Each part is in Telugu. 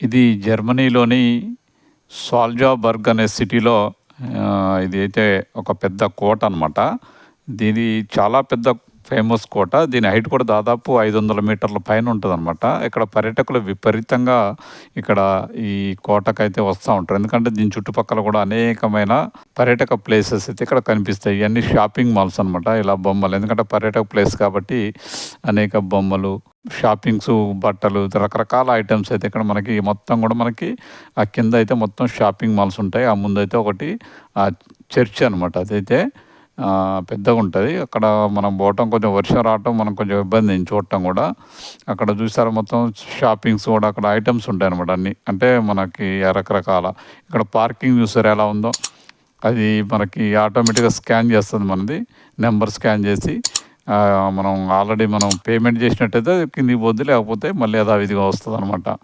ఇది జర్మనీలోని సాల్జాబర్గ్ అనే సిటీలో ఇది అయితే ఒక పెద్ద కోట అనమాట. దీని చాలా పెద్ద ఫేమస్ కోట. దీని హైట్ కూడా దాదాపు 500 మీటర్ల పైన ఉంటదనమాట. ఇక్కడ పర్యాటకులు విపరీతంగా ఇక్కడ ఈ కోటకైతే వస్తూ ఉంటారు. ఎందుకంటే దీని చుట్టుపక్కల కూడా అనేకమైన పర్యాటక ప్లేసెస్ అయితే ఇక్కడ కనిపిస్తాయి. ఇవన్నీ షాపింగ్ మాల్స్ అనమాట. ఇలా బొమ్మలు ఎందుకంటే పర్యాటక ప్లేస్ కాబట్టి అనేక బొమ్మలు, షాపింగ్స్ బట్టలు రకరకాల ఐటమ్స్ అయితే ఇక్కడ మనకి మొత్తం కూడా మనకి ఆ కింద అయితే మొత్తం షాపింగ్ మాల్స్ ఉంటాయి. ఆ ముందైతే ఒకటి ఆ చర్చ్ అనమాట. అదైతే పెద్దగా ఉంటుంది అక్కడ మనం పోవటం కొంచెం వర్షం రావటం మనం కొంచెం ఇబ్బంది చూడటం కూడా. అక్కడ చూసారా మొత్తం షాపింగ్స్ కూడా అక్కడ ఐటమ్స్ ఉంటాయి అనమాట అన్నీ. అంటే మనకి రకరకాల ఇక్కడ పార్కింగ్ చూసారు ఎలా ఉందో? అది మనకి ఆటోమేటిక్‌గా స్కాన్ చేస్తుంది మనది. నెంబర్ స్కాన్ చేసి మనం ఆల్రెడీ మనం పేమెంట్ చేసినట్టయితే కిందికి పోద్ది. లేకపోతే మళ్ళీ యథావిధిగా అనమాట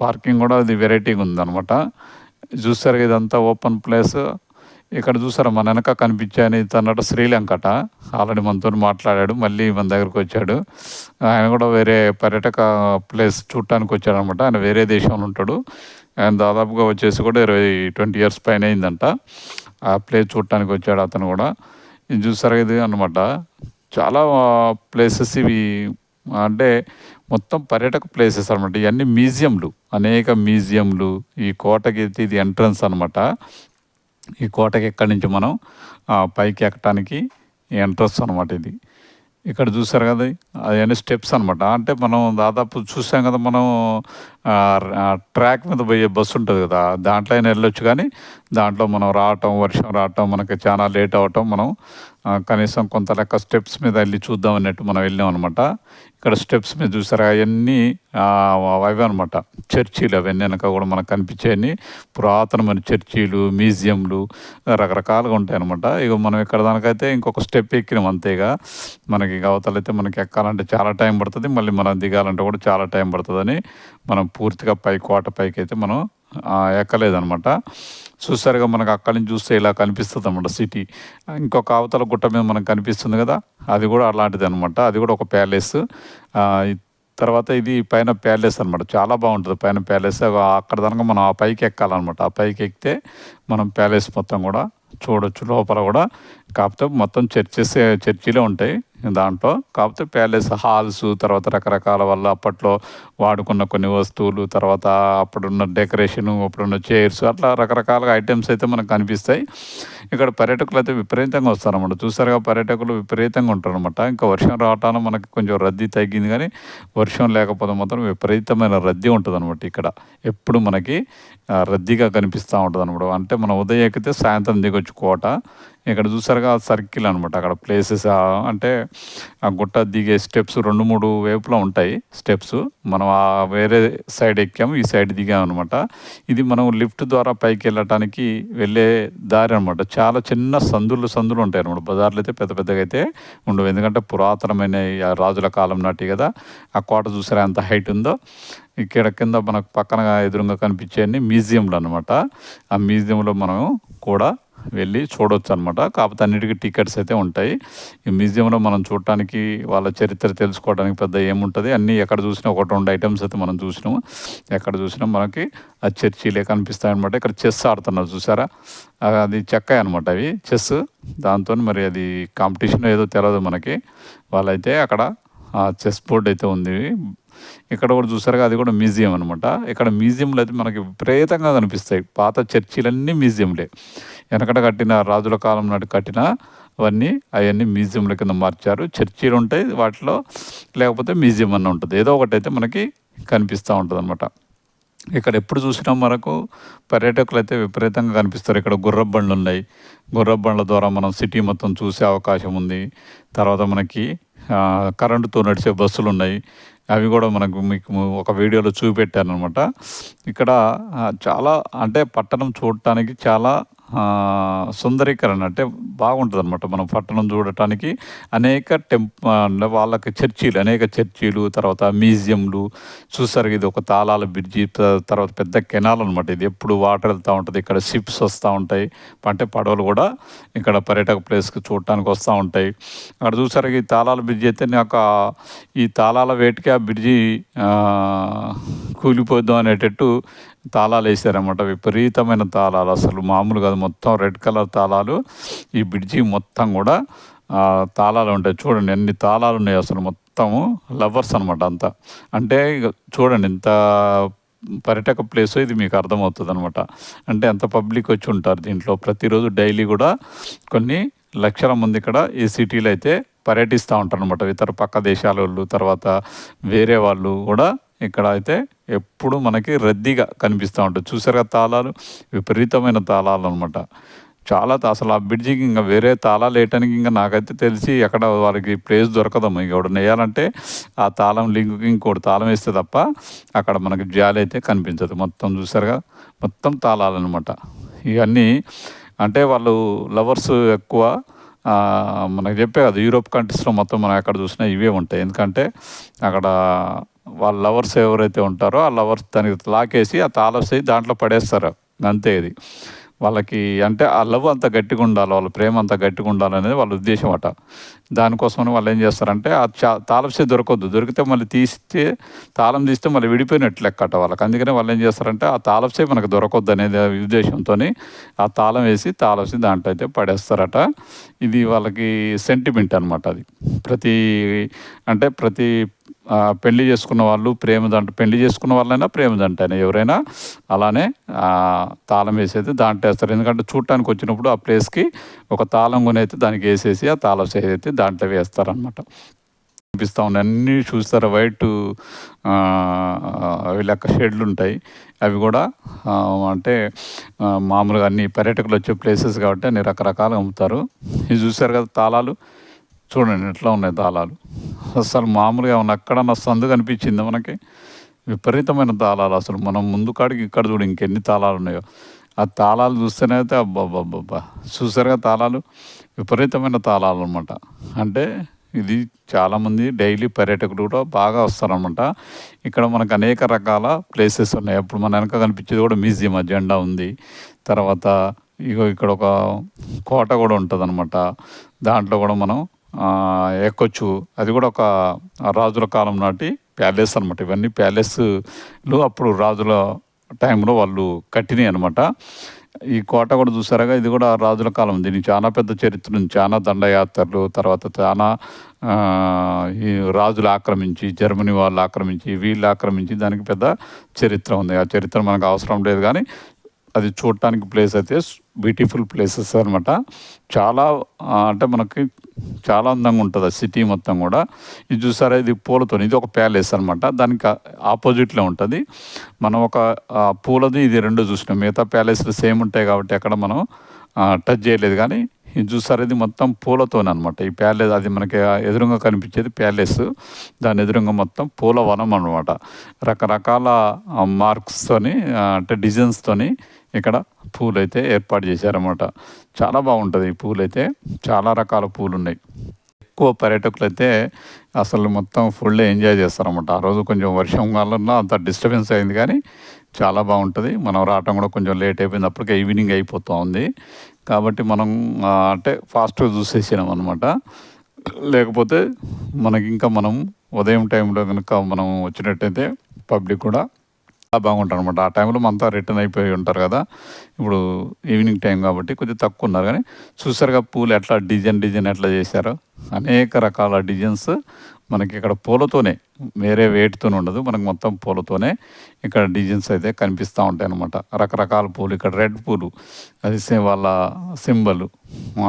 పార్కింగ్ కూడా అది వెరైటీగా ఉందనమాట. చూసారుగా ఇదంతా ఓపెన్ ప్లేస్. ఇక్కడ చూసారా మన వెనక కనిపించే ఆయన శ్రీలంకట. ఆల్రెడీ మనతోని మాట్లాడాడు. మళ్ళీ మన దగ్గరకొచ్చాడు. ఆయన కూడా వేరే పర్యాటక ప్లేస్ చూడటానికి వచ్చాడనమాట. ఆయన వేరే దేశంలో ఉంటాడు. ఆయన దాదాపుగా వచ్చేసి కూడా 20, 20 ఇయర్స్ పైన అయిందంట. ఆ ప్లేస్ చూడటానికి వచ్చాడు అతను కూడా. ఇది చూసారా ఇది అనమాట. చాలా ప్లేసెస్ ఇవి అంటే మొత్తం పర్యాటక ప్లేసెస్ అనమాట. ఇవన్నీ మ్యూజియంలు. అనేక మ్యూజియంలు. ఈ కోటకి ఇది ఎంట్రన్స్ అనమాట. ఈ కోటకి ఎక్కడి నుంచి మనం పైకి ఎక్కటానికి ఎంట్రన్స్ అనమాట ఇది. ఇక్కడ చూసారు కదా! అవన్నీ స్టెప్స్ అనమాట. అంటే మనం దాదాపు చూసాం కదా! మనం ట్రాక్ మీద పోయే బస్సు ఉంటుంది కదా! దాంట్లో అయినా వెళ్ళొచ్చు కానీ దాంట్లో మనం రావటం, వర్షం రావటం, మనకి చాలా లేట్ అవ్వటం మనం కనీసం కొంత లెక్క స్టెప్స్ మీద వెళ్ళి చూద్దాం అన్నట్టు మనం వెళ్ళాం అనమాట ఇక్కడ స్టెప్స్ మీద చూసారా అవన్నీ అవి అనమాట. చర్చీలు అవన్నీ వెనక కూడా మనకు కనిపించాయని పురాతనమైన చర్చీలు, మ్యూజియంలు రకరకాలుగా ఉంటాయనమాట. ఇగో మనం ఇక్కడ దానికైతే ఇంకొక స్టెప్ ఎక్కినాం అంతే మనకి అవతలైతే మనకి ఎక్కాలంటే చాలా టైం పడుతుంది మళ్ళీ మనం దిగాలంటే కూడా చాలా టైం పడుతుందని మనం పూర్తిగా పై కోట పైకి అయితే మనం ఎక్కలేదనమాట. చూసారుగా మనకు అక్కడి నుంచి చూస్తే ఇలా కనిపిస్తుంది అనమాట సిటీ. ఇంకొక అవతల గుట్ట మీద మనకు కనిపిస్తుంది కదా! అది కూడా అలాంటిది అనమాట అది కూడా ఒక ప్యాలెస్. తర్వాత ఇది పైన ప్యాలెస్ అనమాట. చాలా బాగుంటుంది పైన ప్యాలెస్. అక్కడ దాకా మనం ఆ పైకి ఎక్కాలన్నమాట ఆ పైకి ఎక్కితే మనం ప్యాలెస్ మొత్తం కూడా చూడొచ్చు లోపల కూడా. కాకపోతే మొత్తం చర్చెస్ చర్చిలో ఉంటాయి దాంట్లో. కాకపోతే ప్యాలెస్ హాల్స్ తర్వాత రకరకాల వల్ల అప్పట్లో వాడుకున్న కొన్ని వస్తువులు, తర్వాత అప్పుడున్న డెకరేషను, అప్పుడున్న చైర్స్ అట్లా రకరకాలుగా ఐటమ్స్ అయితే మనకు కనిపిస్తాయి. ఇక్కడ పర్యాటకులైతే విపరీతంగా వస్తారనమాట. చూసారుగా పర్యాటకులు విపరీతంగా ఉంటారనమాట. ఇంకా వర్షం రావటాన మనకి కొంచెం రద్దీ తగ్గింది కానీ వర్షం లేకపోతే మాత్రం విపరీతమైన రద్దీ ఉంటుంది అనమాట ఇక్కడ. ఎప్పుడు మనకి రద్దీగా కనిపిస్తూ ఉంటుంది అనమాట అంటే మనం ఉదయం ఎక్కితే సాయంత్రం దిగొచ్చు కోట. ఇక్కడ చూసారుగా సర్కిల్ అనమాట. అక్కడ ప్లేసెస్ అంటే ఆ గుట్ట దిగే స్టెప్స్ 2, 3 వైపులా ఉంటాయి స్టెప్స్. మనం ఆ వేరే సైడ్ ఎక్కాము. ఈ సైడ్ దిగామనమాట. ఇది మనం లిఫ్ట్ ద్వారా పైకి వెళ్ళటానికి వెళ్ళే దారి అనమాట. చాలా చిన్న సందులు సందులు ఉంటాయి అనమాట బజార్‌లో అయితే పెద్ద పెద్దగా అయితే ఉండవు. ఎందుకంటే పురాతనమైన రాజుల కాలం నాటి కదా! ఆ కోట చూసారా ఎంత హైట్ ఉందో? ఇక్కడ కింద మనకు పక్కన ఎదురుంగా కనిపించేయన్నీ మ్యూజియంలు అనమాట. ఆ మ్యూజియంలో మనం కూడా వెళ్ళి చూడొచ్చనమాట. కాకపోతే అన్నిటికి టికెట్స్ అయితే ఉంటాయి. ఈ మ్యూజియంలో మనం చూడటానికి వాళ్ళ చరిత్ర తెలుసుకోవడానికి పెద్ద ఏముంటుంది అన్నీ ఎక్కడ చూసినా ఒకటి, రెండు ఐటమ్స్ అయితే మనం చూసినాము. ఎక్కడ చూసినా మనకి ఆ చర్చీలే కనిపిస్తాయన్నమాట ఇక్కడ చెస్ ఆడుతున్నారు చూసారా? అది చెక్క అనమాట అవి చెస్. దాంతో మరి అది కాంపిటీషన్ ఏదో తెలవదు మనకి. వాళ్ళైతే అక్కడ చెస్ బోర్డ్ అయితే ఉంది. ఇక్కడ కూడా చూసారుగా అది కూడా మ్యూజియం అనమాట. ఇక్కడ మ్యూజియంలు అయితే మనకి విపరీతంగా కనిపిస్తాయి. పాత చర్చిలన్నీ మ్యూజియంలే. వెనకట కట్టిన రాజుల కాలం నాటి కట్టిన అవన్నీ అవన్నీ మ్యూజియంల కింద మార్చారు. చర్చీలు ఉంటాయి. వాటిలో లేకపోతే మ్యూజియం అన్న ఉంటుంది ఏదో ఒకటి అయితే మనకి కనిపిస్తూ ఉంటుంది అనమాట ఇక్కడ ఎప్పుడు చూసినా మనకు పర్యాటకులు అయితే విపరీతంగా కనిపిస్తారు. ఇక్కడ గుర్రపు బండ్లున్నాయి. గుర్రబండ్ల బండ్ల ద్వారా మనం సిటీ మొత్తం చూసే అవకాశం ఉంది. తర్వాత మనకి కరెంటుతో నడిచే బస్సులున్నాయి. అవి కూడా మనకు మీకు ఒక వీడియోలో చూపెట్టాననమాట. ఇక్కడ చాలా అంటే పట్టణం చూడటానికి చాలా సుందరీకరణ అంటే బాగుంటుంది అనమాట మనం పట్టణం చూడటానికి అనేక టెంప్ వాళ్ళకి చర్చీలు అనేక చర్చీలు తర్వాత మ్యూజియంలు చూసారు ఇది ఒక తాళాల బ్రిడ్జి తర్వాత పెద్ద కెనాల్ అనమాట ఇది. ఎప్పుడు వాటర్ వెళ్తూ ఉంటుంది ఇక్కడ షిప్స్ వస్తూ ఉంటాయి. అంటే పడవలు కూడా ఇక్కడ పర్యాటక ప్లేస్కి చూడటానికి వస్తూ ఉంటాయి. అక్కడ చూసారు ఈ తాళాల బ్రిడ్జి అయితే నాకు ఈ తాళాల వేటికి ఆ బ్రిడ్జి కూలిపోద్దాం అనేటట్టు తాళాలు వేసారనమాట విపరీతమైన తాళాలు. అసలు మామూలు కాదు. మొత్తం రెడ్ కలర్ తాళాలు. ఈ బ్రిడ్జి మొత్తం కూడా తాళాలు ఉంటాయి. చూడండి ఎన్ని తాళాలు ఉన్నాయి అసలు మొత్తము. లవర్స్ అనమాట అంతా. అంటే చూడండి ఇంత పర్యాటక ప్లేస్ ఇది మీకు అర్థమవుతుంది అనమాట అంటే ఎంత పబ్లిక్ వచ్చి ఉంటారు దీంట్లో. ప్రతిరోజు డైలీ కూడా కొన్ని లక్షల మంది ఇక్కడ ఈ సిటీలో అయితే పర్యటిస్తూ ఉంటారు అనమాట ఇతర పక్క దేశాల వాళ్ళు తర్వాత వేరే వాళ్ళు కూడా ఇక్కడ అయితే ఎప్పుడు మనకి రద్దీగా కనిపిస్తూ ఉంటుంది. చూసారుగా తాళాలు? విపరీతమైన తాళాలు అనమాట చాలా అసలు ఆ బ్రిడ్జికి ఇంకా వేరే తాళాలు వేయటానికి ఇంకా నాకైతే తెలిసి ఎక్కడ వారికి ప్లేస్ దొరకదమ్మ. ఇంక ఎవడు వేయాలంటే ఆ తాళం లింక్కి ఇంకోటి తాళం వేస్తే తప్ప అక్కడ మనకి జాలి అయితే కనిపించదు. మొత్తం చూసారుగా మొత్తం తాళాలు అనమాట ఇవన్నీ అంటే వాళ్ళు లవర్స్ ఎక్కువ మనకు చెప్పే కదా యూరోప్ కంట్రీస్లో మొత్తం మనం ఎక్కడ చూసినా ఇవే ఉంటాయి. ఎందుకంటే అక్కడ వాళ్ళ లవర్స్ ఎవరైతే ఉంటారో ఆ లవర్స్ దానికి లాకేసి ఆ తాళసి దాంట్లో పడేస్తారు. అంతే ఇది. వాళ్ళకి అంటే ఆ లవ్ అంత గట్టిగా ఉండాలి వాళ్ళ ప్రేమ అంత గట్టిగా ఉండాలనేది వాళ్ళ ఉద్దేశం అట. దానికోసమని వాళ్ళు ఏం చేస్తారంటే ఆ చా తాళంసే దొరకద్దు. దొరికితే మళ్ళీ తీస్తే తాళం తీస్తే మళ్ళీ విడిపోయినట్లు లెక్కట వాళ్ళకి. అందుకనే వాళ్ళు ఏం చేస్తారంటే ఆ తాళంసే మనకు దొరకద్దు అనేది ఉద్దేశంతో ఆ తాళం వేసి తాళంసి దాంట్లో అయితే పడేస్తారట. ఇది వాళ్ళకి సెంటిమెంట్ అనమాట అది. ప్రతి అంటే ప్రతి పెళ్ళి చేసుకున్న వాళ్ళు ప్రేమ దంట పెళ్ళి చేసుకున్న వాళ్ళైనా ప్రేమ దంట అయినా ఎవరైనా అలానే తాళం వేసేది దాంట్లో వేస్తారు ఎందుకంటే చూడటానికి వచ్చినప్పుడు ఆ ప్లేస్కి ఒక తాళం కొనైతే దానికి వేసేసి ఆ తాళం అయితే దాంట్లో వేస్తారనమాట కనిపిస్తూ ఉన్నాయి అన్నీ చూస్తారు? వైట్ లెక్క షెడ్లు ఉంటాయి. అవి కూడా అంటే మామూలుగా అన్ని పర్యాటకులు వచ్చే ప్లేసెస్ కాబట్టి అన్ని రకరకాలుగా అమ్ముతారు. ఇది చూసారు కదా తాళాలు? చూడండి ఎట్లా ఉన్నాయి తాళాలు అసలు మామూలుగా ఉన్న అక్కడ నా సందు కనిపించింది మనకి? విపరీతమైన తాళాలు అసలు. మనం ముందు కాడికి ఇక్కడ చూడు ఇంకెన్ని తాళాలు ఉన్నాయో. ఆ తాళాలు చూస్తేనే అయితే అబ్బాబ్బాబ్బా చూసారుగా తాళాలు? విపరీతమైన తాళాలు అనమాట అంటే ఇది చాలామంది డైలీ పర్యాటకులు కూడా బాగా వస్తారనమాట ఇక్కడ మనకు అనేక రకాల ప్లేసెస్ ఉన్నాయి. అప్పుడు మన వెనక కనిపించేది కూడా మ్యూజియం జెండా ఉంది. తర్వాత ఇగో ఇక్కడ ఒక కోట కూడా ఉంటుంది అనమాట దాంట్లో కూడా మనం ఎక్కొచ్చు. అది కూడా ఒక రాజుల కాలం నాటి ప్యాలెస్ అనమాట ఇవన్నీ ప్యాలెస్లు అప్పుడు రాజుల టైంలో వాళ్ళు కట్టినాయి అనమాట ఈ కోట కూడా చూసారుగా ఇది కూడా రాజుల కాలం దీనికి చాలా పెద్ద చరిత్ర ఉంది. చాలా దండయాత్రలు తర్వాత చాలా ఈ రాజులు ఆక్రమించి జర్మనీ వాళ్ళు ఆక్రమించి వీళ్ళు ఆక్రమించి దానికి పెద్ద చరిత్ర ఉంది. ఆ చరిత్ర మనకు అవసరం లేదు కానీ అది చూడటానికి ప్లేస్ అయితే బ్యూటిఫుల్ ప్లేసెస్ అనమాట చాలా అంటే మనకి చాలా అందంగా ఉంటుంది ఆ సిటీ మొత్తం కూడా. ఇది చూసారా? ఇది పూలతో ఇది ఒక ప్యాలెస్ అనమాట దానికి ఆపోజిట్లో ఉంటుంది. మనం ఒక పూలది ఇది రెండు చూసినాం. మిగతా ప్యాలెస్లు సేమ్ ఉంటాయి కాబట్టి అక్కడ మనం టచ్ చేయలేదు. కానీ ఇది చూసారు? ఇది మొత్తం పూలతోనే అనమాట ఈ ప్యాలెస్ అది మనకి ఎదురుగా కనిపించేది ప్యాలెస్. దాని ఎదురుగా మొత్తం పూల వనం అనమాట రకరకాల మార్క్స్తోని అంటే డిజైన్స్తోని ఇక్కడ పూలు అయితే ఏర్పాటు చేశారన్నమాట. చాలా బాగుంటుంది ఈ పూలు అయితే చాలా రకాల పూలు ఉన్నాయి ఎక్కువ పర్యాటకులు అయితే అసలు మొత్తం ఫుల్ ఎంజాయ్ చేస్తారన్నమాట. ఆ రోజు కొంచెం వర్షం వల్ల అంత డిస్టర్బెన్స్ అయింది కానీ చాలా బాగుంటుంది. మనం రావటం కూడా కొంచెం లేట్ అయిపోయింది. అప్పటికే ఈవినింగ్ అయిపోతూ ఉంది. కాబట్టి మనం అంటే ఫాస్ట్గా చూసేసినాం అనమాట లేకపోతే మనకి ఇంకా మనం ఉదయం టైంలో కనుక మనం వచ్చినట్టయితే పబ్లిక్ కూడా చాలా బాగుంటారు అనమాట ఆ టైంలో మనతో రిటర్న్ అయిపోయి ఉంటారు కదా. ఇప్పుడు ఈవినింగ్ టైం కాబట్టి కొద్దిగా తక్కువ ఉన్నారు కానీ చూసారుగా పూలు ఎట్లా డిజైన్ డిజైన్ ఎట్లా చేశారో? అనేక రకాల డిజైన్స్ మనకి ఇక్కడ పూలతోనే వేరే వేటితో ఉండదు. మనకు మొత్తం పూలతోనే ఇక్కడ డిజైన్స్ అయితే కనిపిస్తూ ఉంటాయి అనమాట రకరకాల పూలు ఇక్కడ రెడ్ పూలు అది వాళ్ళ సింబల్.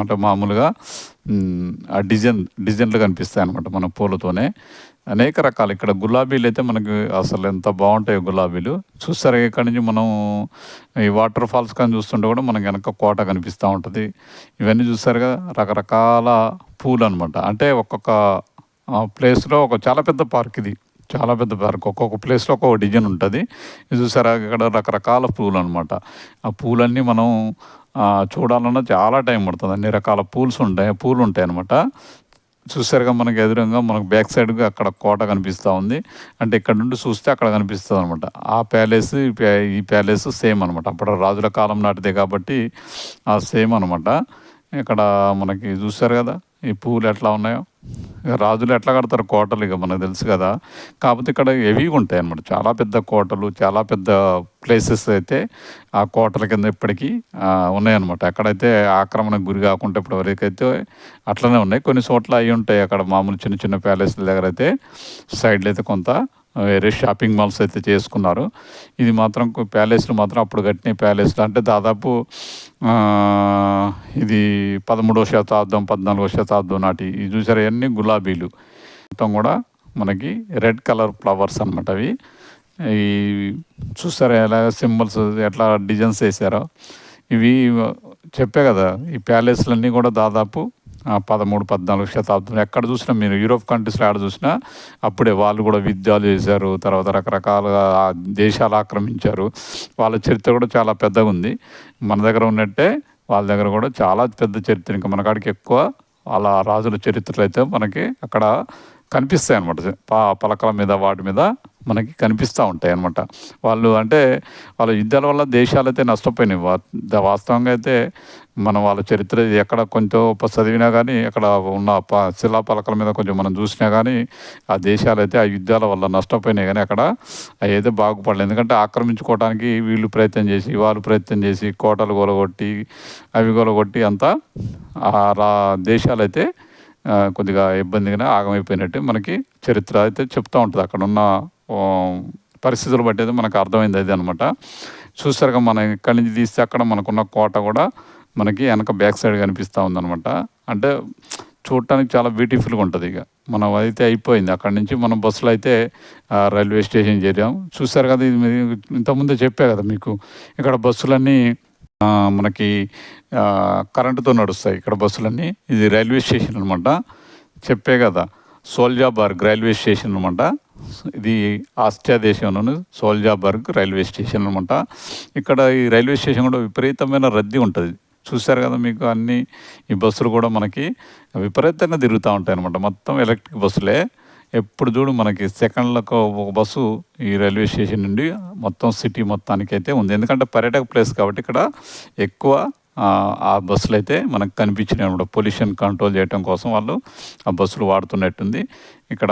అంటే మామూలుగా ఆ డిజైన్ డిజైన్లు కనిపిస్తాయి అనమాట మన పూలతోనే. అనేక రకాలు. ఇక్కడ గులాబీలు అయితే మనకి అసలు ఎంత బాగుంటాయో గులాబీలు. చూస్తారు ఇక్కడ నుంచి మనం ఈ వాటర్ ఫాల్స్ కానీ చూస్తుంటే కూడా మనకి వెనక కోట కనిపిస్తూ ఉంటుంది. ఇవన్నీ చూసారుగా రకరకాల పూలు అనమాట అంటే ఒక్కొక్క ప్లేస్లో ఒక చాలా పెద్ద పార్క్ ఇది. చాలా పెద్ద పార్క్. ఒక్కొక్క ప్లేస్లో ఒక్కొక్క డిజైన్ ఉంటుంది. ఇది చూసారా ఇక్కడ రకరకాల పూలు అనమాట ఆ పూలన్నీ మనం చూడాలన్నా చాలా టైం పడుతుంది. అన్ని రకాల పూల్స్ ఉంటాయి పూలు ఉంటాయి అనమాట చూసారుగా మనకి ఎదురుగా మనకు బ్యాక్ సైడ్గా అక్కడ కోట కనిపిస్తూ ఉంది. అంటే ఇక్కడ నుండి చూస్తే అక్కడ కనిపిస్తుంది అనమాట ఆ ప్యాలెస్ ఈ ఈ ప్యాలెస్ సేమ్ అనమాట అప్పుడు రాజుల కాలం నాటిదే కాబట్టి ఆ సేమ్ అనమాట ఇక్కడ మనకి చూసారు కదా ఈ పూలు ఎట్లా ఉన్నాయో. రాజులు ఎట్లా కడతారు కోటలు ఇక మనకు తెలుసు కదా. కాకపోతే ఇక్కడ హెవీగా ఉంటాయి అన్నమాట. చాలా పెద్ద కోటలు చాలా పెద్ద ప్లేసెస్ అయితే ఆ కోటల కింద ఇప్పటికీ ఉన్నాయన్నమాట. ఎక్కడైతే ఆక్రమణకు గురి కాకుండా ఇప్పుడు వరకైతే అట్లనే ఉన్నాయి. కొన్ని చోట్ల అవి ఉంటాయి అక్కడ మామూలు చిన్న చిన్న ప్యాలెస్ల దగ్గర అయితే. సైడ్లో అయితే కొంత వేరే షాపింగ్ మాల్స్ అయితే చేసుకున్నారు. ఇది మాత్రం ప్యాలెస్లు మాత్రం అప్పుడు కట్టిన ప్యాలెస్లు అంటే దాదాపు ఇది పదమూడవ శతాబ్దం పద్నాలుగో శతాబ్దం నాటి. ఇది చూసారు ఇవన్నీ గులాబీలు. మొత్తం కూడా మనకి రెడ్ కలర్ ఫ్లవర్స్ అనమాట అవి. ఈ చూసారా ఎలా సింబల్స్ ఎట్లా డిజైన్స్ వేసారో. ఇవి చెప్పే కదా ఈ ప్యాలెస్లన్నీ కూడా దాదాపు పదమూడు పద్నాలుగు శతాబ్దం ఎక్కడ చూసినా మీరు యూరోప్ కంట్రీస్లో ఎక్కడ చూసినా అప్పుడే వాళ్ళు కూడా యుద్ధాలు చేశారు తర్వాత రకరకాలుగా దేశాలు ఆక్రమించారు. వాళ్ళ చరిత్ర కూడా చాలా పెద్దగా ఉంది. మన దగ్గర ఉన్నట్టే వాళ్ళ దగ్గర కూడా చాలా పెద్ద చరిత్ర. ఇంకా మన కాడికి ఎక్కువ వాళ్ళ రాజుల చరిత్రలు అయితే మనకి అక్కడ కనిపిస్తాయి అనమాట పా పలకల మీద వాటి మీద మనకి కనిపిస్తూ ఉంటాయి అనమాట వాళ్ళు అంటే వాళ్ళ యుద్ధాల వల్ల దేశాలు అయితే నష్టపోయినాయి. వా- వాస్తవంగా అయితే మనం వాళ్ళ చరిత్ర ఎక్కడ కొంచెం చదివినా కానీ అక్కడ ఉన్న ప శిలా పలకల మీద కొంచెం మనం చూసినా కానీ ఆ దేశాలు అయితే ఆ యుద్ధాల వల్ల నష్టపోయినాయి. కానీ అక్కడ అవి అయితే బాగుపడలేదు. ఎందుకంటే ఆక్రమించుకోవడానికి వీళ్ళు ప్రయత్నం చేసి వాళ్ళు ప్రయత్నం చేసి కోటలు గోలగొట్టి అవి గోలగొట్టి అంతా ఆ రా దేశాలు అయితే కొద్దిగా ఇబ్బందిగానే ఆగమైపోయినట్టు మనకి చరిత్ర అయితే చెప్తూ ఉంటుంది. అక్కడ ఉన్న పరిస్థితులు బట్టి అయితే మనకు అర్థమైంది అది అనమాట చూసారుగా మనం ఇక్కడి నుంచి తీస్తే అక్కడ మనకున్న కోట కూడా మనకి వెనక బ్యాక్ సైడ్ కనిపిస్తూ ఉందన్నమాట. అంటే చూడటానికి చాలా బ్యూటిఫుల్గా ఉంటుంది ఇక. మనం అయితే అయిపోయింది. అక్కడ నుంచి మనం బస్సులో అయితే రైల్వే స్టేషన్ చేరాం. చూసారు కదా ఇది ఇంతకుముందే చెప్పా కదా మీకు. ఇక్కడ బస్సులన్నీ మనకి కరెంటుతో నడుస్తాయి. ఇక్కడ బస్సులన్నీ. ఇది రైల్వే స్టేషన్ అనమాట చెప్పే కదా. సోల్జాబార్గ్ రైల్వే స్టేషన్ అనమాట ఇది ఆస్ట్రియా దేశంలోని సోల్జాబర్గ్ రైల్వే స్టేషన్ అనమాట ఇక్కడ ఈ రైల్వే స్టేషన్ కూడా విపరీతమైన రద్దీ ఉంటుంది. చూశారు కదా మీకు అన్ని ఈ బస్సులు కూడా మనకి విపరీతంగా తిరుగుతూ ఉంటాయి అనమాట మొత్తం ఎలక్ట్రిక్ బస్సులే. ఎప్పుడు చూడు మనకి సెకండ్లకు ఒక బస్సు ఈ రైల్వే స్టేషన్ నుండి మొత్తం సిటీ మొత్తానికి అయితే ఉంది. ఎందుకంటే పర్యాటక ప్లేస్ కాబట్టి ఇక్కడ ఎక్కువ ఆ, బస్సులు అయితే మనకు కనిపించినాయి అనమాట పొల్యూషన్ కంట్రోల్ చేయడం కోసం వాళ్ళు ఆ బస్సులు వాడుతున్నట్టుంది. ఇక్కడ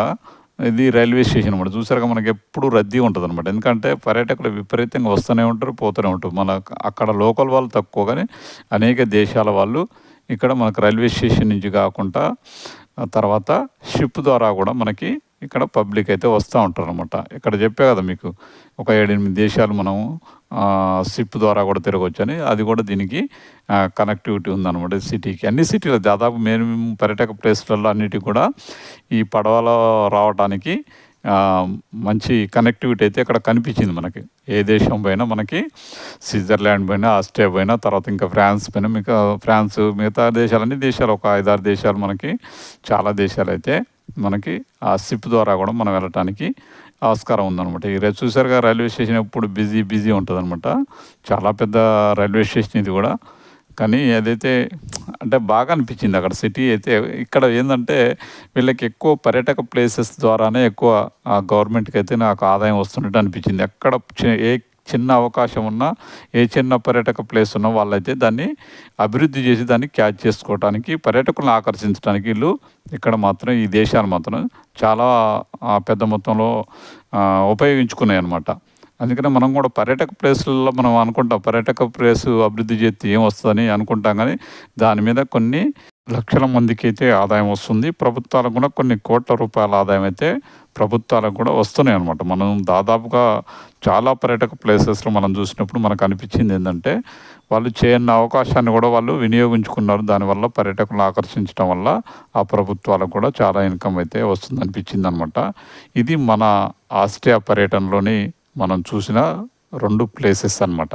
ఇది రైల్వే స్టేషన్ అనమాట చూసారుగా మనకి ఎప్పుడు రద్దీ ఉంటుంది అనమాట ఎందుకంటే పర్యాటకులు విపరీతంగా వస్తూనే ఉంటారు పోతూనే ఉంటారు. మన అక్కడ లోకల్ వాళ్ళు తక్కువ కానీ అనేక దేశాల వాళ్ళు ఇక్కడ మనకు రైల్వే స్టేషన్ నుంచి కాకుండా తర్వాత షిప్ ద్వారా కూడా మనకి ఇక్కడ పబ్లిక్ అయితే వస్తూ ఉంటారు అనమాట ఇక్కడ చెప్పే కదా మీకు ఒక ఏడెనిమిది దేశాలు మనము షిప్ ద్వారా కూడా తిరగొచ్చని అది కూడా దీనికి కనెక్టివిటీ ఉందన్నమాట సిటీకి. అన్ని సిటీలు దాదాపు మేము పర్యాటక ప్లేస్లలో అన్నిటికి కూడా ఈ పడవలో రావడానికి మంచి కనెక్టివిటీ అయితే ఇక్కడ కనిపించింది మనకి. ఏ దేశం పోయినా మనకి స్విట్జర్లాండ్ పోయినా ఆస్ట్రియా పోయినా తర్వాత ఇంకా ఫ్రాన్స్ పోయినా మిగతా ఫ్రాన్స్ మిగతా దేశాలు అన్ని దేశాలు ఒక ఐదారు దేశాలు మనకి చాలా దేశాలు అయితే మనకి ఆ షిప్ ద్వారా కూడా మనం వెళ్ళటానికి ఆస్కారం ఉందన్నమాట. ఈ రేపు చూసారుగా రైల్వే స్టేషన్ ఎప్పుడు బిజీ బిజీ ఉంటుంది చాలా పెద్ద రైల్వే స్టేషన్ ఇది కూడా. కానీ అదైతే అంటే బాగా అనిపించింది అక్కడ సిటీ అయితే. ఇక్కడ ఏంటంటే వీళ్ళకి ఎక్కువ పర్యాటక ప్లేసెస్ ద్వారానే ఎక్కువ గవర్నమెంట్కి అయితే నాకు ఆదాయం వస్తున్నట్టు అనిపించింది. ఎక్కడ ఏ చిన్న అవకాశం ఉన్నా ఏ చిన్న పర్యాటక ప్లేస్ ఉన్నా వాళ్ళైతే దాన్ని అభివృద్ధి చేసి దాన్ని క్యాచ్ చేసుకోవడానికి పర్యాటకులను ఆకర్షించడానికి వీళ్ళు ఇక్కడ మాత్రం ఈ దేశాలు మాత్రం చాలా పెద్ద మొత్తంలో ఉపయోగించుకున్నాయి అన్నమాట. అందుకనే మనం కూడా పర్యాటక ప్లేస్లలో మనం అనుకుంటాం పర్యాటక ప్లేసు అభివృద్ధి చేస్తే ఏం వస్తుందని అనుకుంటాం కానీ దాని మీద కొన్ని లక్షల మందికి అయితే ఆదాయం వస్తుంది. ప్రభుత్వాలకు కూడా కొన్ని కోట్ల రూపాయల ఆదాయం అయితే ప్రభుత్వాలకు కూడా వస్తున్నాయి అనమాట మనం దాదాపుగా చాలా పర్యాటక ప్లేసెస్లో మనం చూసినప్పుడు మనకు అనిపించింది ఏంటంటే వాళ్ళు చేయని అవకాశాన్ని కూడా వాళ్ళు వినియోగించుకున్నారు. దానివల్ల పర్యాటకులను ఆకర్షించడం వల్ల ఆ ప్రభుత్వాలకు కూడా చాలా ఇన్కమ్ అయితే వస్తుంది అనిపించింది అనమాట ఇది మన ఆస్ట్రియా పర్యటనలోని మనం చూసిన రెండు ప్లేసెస్ అన్నమాట.